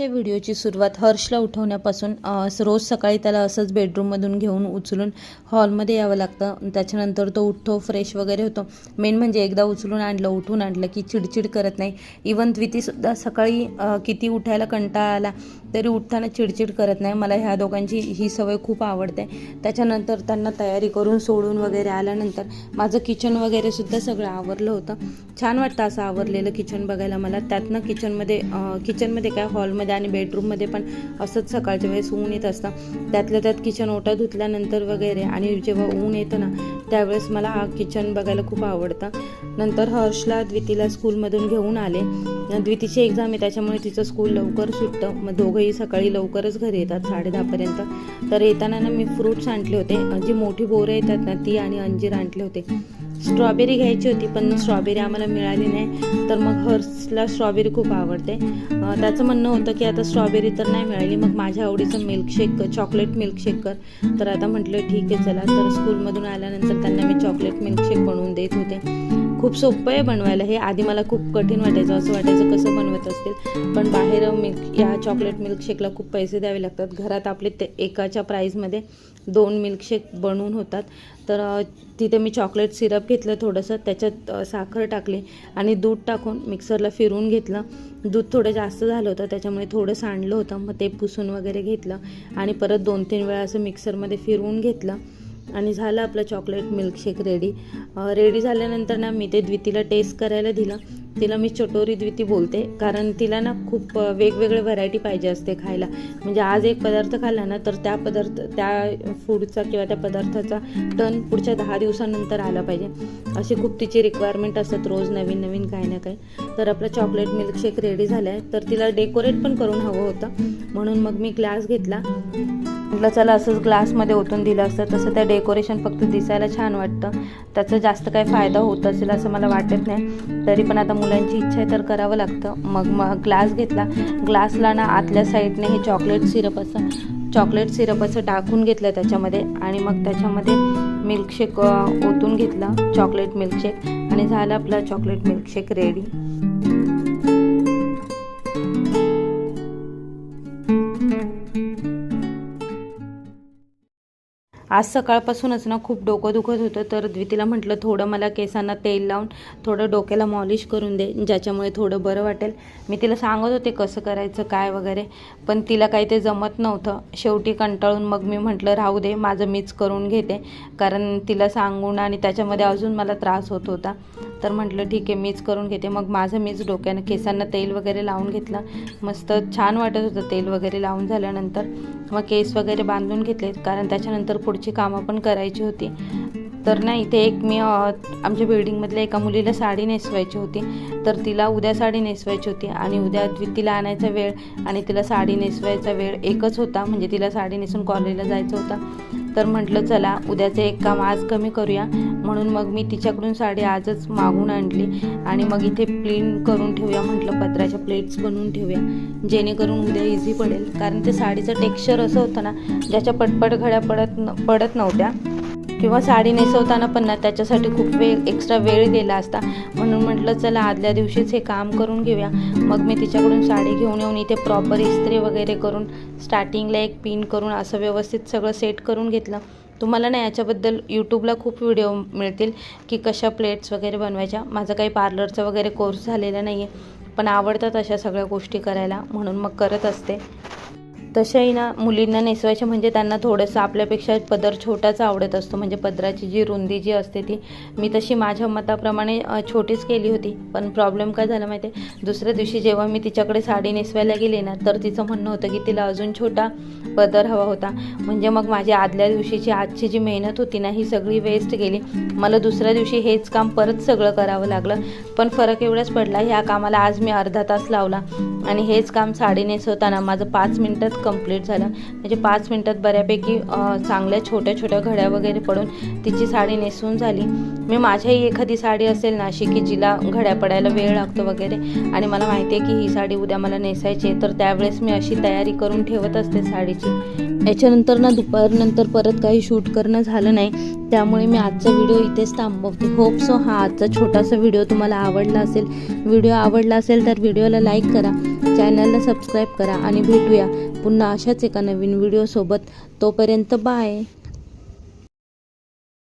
व्हिडिओची सुरुवात हर्षला उठवण्यापासून रोज सकाळी त्याला असंच बेडरूममधून घेऊन उचलून हॉलमध्ये यावं लागतं. त्याच्यानंतर तो उठतो फ्रेश वगैरे होतो. मेन म्हणजे एकदा उचलून आणलं उठून आणलं की चिडचिड करत नाही. इवन द्वितीसुद्धा सकाळी किती उठायला कंटाळा आला तरी उठताना चिडचिड करत नाही. मला ह्या दोघांची ही सवय खूप आवडते. त्याच्यानंतर त्यांना तयारी करून सोडून वगैरे आल्यानंतर माझं किचन वगैरे सुद्धा सगळं आवरलं होतं. छान वाटतं असं आवरलेलं किचन बघायला मला. त्यातनं किचनमध्ये किचनमध्ये काय हॉलमध्ये आणि बेडरूममध्ये पण असंच सकाळच्या वेळेस ऊन येत असतं. त्यातल्या त्यात किचन ओटा धुतल्यानंतर वगैरे आणि जेव्हा ऊन येतं ना त्यावेळेस मला हा किचन बघायला खूप आवडतं. नंतर हर्षला द्वितीला स्कूलमधून घेऊन आले. द्वितीची एक्झाम आहे त्याच्यामुळे तिचं स्कूल लवकर सुटतं. मग दोघंही सकाळी लवकरच घरी येतात साडे दहापर्यंत तर येताना ना मी फ्रूट्स आणले होते. जी मोठी बोरं येतात ना ती आणि अंजीर आणले होते. स्ट्रॉबेरी घ्यायची होती पण स्ट्रॉबेरी आम्हाला मिळाली नाही. तर मग हर्सला स्ट्रॉबेरी खूप आवडते. त्याचं म्हणणं होतं की आता स्ट्रॉबेरी तर नाही मिळाली. मग माझ्या आवडीचं मिल्कशेक चॉकलेट मिल्कशेक कर. तर आता म्हटलं ठीक आहे चला. तर स्कूलमधून आल्यानंतर त्यांना मी चॉकलेट मिल्कशेक बनवून देत होते. खूप सोपं आहे बनवायला. हे आधी मला खूप कठीण वाटायचं असं वाटायचं कसं बनवत असतील. पण बाहेर मिल्क या चॉकलेट मिल्कशेकला खूप पैसे द्यावे लागतात. घरात आपले ते एकाच्या प्राईजमध्ये दोन मिल्कशेक बनवून होतात. तर तिथे मी चॉकलेट सिरप घेतलं थोडंसं त्याच्यात साखर टाकली आणि दूध टाकून मिक्सरला फिरवून घेतलं. दूध थोडं जास्त झालं होतं त्याच्यामुळे थोडं सांडलं होतं. मग ते पुसून वगैरे घेतलं आणि परत दोन तीन वेळा असं मिक्सरमध्ये फिरवून घेतलं. आणि झालं आपलं चॉकलेट मिल्कशेक रेडी रेडी झाल्यानंतर ना मी ते द्वितीला टेस्ट करायला दिलं. तिला मी चटोरी द्विती बोलते कारण तिला ना खूप वेगवेगळे व्हरायटी पाहिजे असते खायला. म्हणजे आज एक पदार्थ खाल्ला ना तर त्या पदार्थ त्या फूडचा किंवा त्या पदार्थाचा टन पुढच्या दहा दिवसानंतर आला पाहिजे. अशी खूप तिची रिक्वायरमेंट असतात रोज नवीन नवीन काही ना काही. तर आपलं चॉकलेट मिल्कशेक रेडी झाला आहे तर तिला डेकोरेट पण करून हवं होतं. म्हणून मग मी ग्लास घेतला. म्हटलं चला असंच ग्लासमध्ये ओतून दिलं असतं तसं त्या डेकोरेशन फक्त दिसायला छान वाटतं. त्याचा जास्त काही फायदा होत असेल असं मला वाटत नाही. तरी पण आता मुलांची इच्छा आहे तर करावं लागतं. मग मग ग्लास घेतला. ग्लासला ना आतल्या साईडने हे चॉकलेट सिरप असं चॉकलेट सिरप असं टाकून घेतलं त्याच्यामध्ये. आणि मग त्याच्यामध्ये मिल्कशेक ओतून घेतला. Chocolate milkshake. आणि झालं आपला चॉकलेट मिल्कशेक रेडी आज सकाळपासूनच ना खूप डोकं दुखत होतं तर द्वितीला म्हटलं थोडं मला केसांना तेल लावून थोडं डोक्याला मॉलिश करून दे ज्याच्यामुळे थोडं बरं वाटेल. मी तिला सांगत होते कसं करायचं काय वगैरे पण तिला काही ते जमत नव्हतं. शेवटी कंटाळून मग मी म्हटलं राहू दे माझं मीच करून घेते. कारण तिला सांगून आणि त्याच्यामध्ये अजून मला त्रास होत होता. तर म्हटलं ठीक आहे मीच करून घेते. मग माझं मीच डोक्यानं केसांना तेल वगैरे लावून घेतलं. मस्त छान वाटत होतं तेल वगैरे लावून झाल्यानंतर. मग केस वगैरे बांधून घेतले कारण त्याच्यानंतर घरची कामं पण करायची होती. तर ना इथे एक मी आमच्या बिल्डिंगमधल्या एका मुलीला साडी नेसवायची होती. तर तिला उद्या साडी नेसवायची होती आणि उद्या द्वितीला आणायचा वेळ आणि तिला साडी नेसवायचा वेळ एकच होता. म्हणजे तिला साडी नेसून कॉलेजला जायचं होता. तर म्हटलं चला उद्याचं एक काम आज कमी करूया. म्हणून मग मी तिच्याकडून साडी आजच मागून आणली आणि मग इथे प्लेन करून ठेवूया म्हटलं पत्राच्या प्लेट्स बनवून ठेवूया जेणेकरून उद्या इझी पडेल. कारण ते साडीचं टेक्स्चर असं होतं ना ज्याच्या पटपट घड्या पडत न पडत नव्हत्या. किंवा साडी नेसवताना पण ना त्याच्यासाठी खूप वेळ एक्स्ट्रा वेळ गेला असता. म्हणून म्हटलं चला आदल्या दिवशीच हे काम करून घेऊया. मग मी तिच्याकडून साडी घेऊन येऊन इथे प्रॉपर इस्त्री वगैरे करून स्टार्टिंगला एक पिन करून असं व्यवस्थित सगळं सेट करून घेतलं. तुम्हाला ना याच्याबद्दल यूट्यूबला खूप व्हिडिओ मिळतील की कशा प्लेट्स वगैरे बनवायच्या. माझा काही पार्लरचा वगैरे कोर्स झालेला नाही आहे पण आवडतात अशा सगळ्या गोष्टी करायला. म्हणून मग करत असते. तशाही ना मुलींना नेसवायचे म्हणजे त्यांना थोडंसं आपल्यापेक्षा पदर छोटाच आवडत असतो. म्हणजे पदराची जी रुंदी जी असते ती मी तशी माझ्या मताप्रमाणे छोटीच केली होती. पण प्रॉब्लेम काय झाला माहिती आहे दुसऱ्या दिवशी जेव्हा मी तिच्याकडे साडी नेसवायला गेले ना तर तिचं म्हणणं होतं की तिला अजून छोटा पदर हवा होता. म्हणजे मग माझी आदल्या दिवशीची आजची जी मेहनत होती ना ही सगळी वेस्ट गेली. मला दुसऱ्या दिवशी हेच काम परत सगळं करावं लागलं. पण फरक एवढाच पडला ह्या कामाला आज मी अर्धा तास लावला. आणि हेच काम साडी नेसवताना माझं पाच मिनटात कंप्लीट झालं. म्हणजे पाच मिनटात बऱ्यापैकी चांगल्या छोट्या छोट्या घड्या वगैरे पडून तिची साडी नेसून झाली. मी माझ्याही एखादी साडी असेल ना अशी की जिला घड्या पडायला वेळ लागतो वगैरे. आणि मला माहिती आहे की ही साडी उद्या मला नेसायची आहे तर त्यावेळेस मी अशी तयारी करून ठेवत असते साडीची. याच्यानंतर ना दुपारनंतर परत काही शूट करणं झालं नाही. त्यामुळे मी आजचा व्हिडिओ इथेच थांबवते. होप सो हा आजचा छोटासा व्हिडिओ तुम्हाला आवडला असेल. व्हिडिओ आवडला असेल तर व्हिडिओला लाईक करा. चॅनलला सबस्क्राईब करा आणि भेटूया पुन्हा अशाच एका नवीन व्हिडिओसोबत. तोपर्यंत बाय.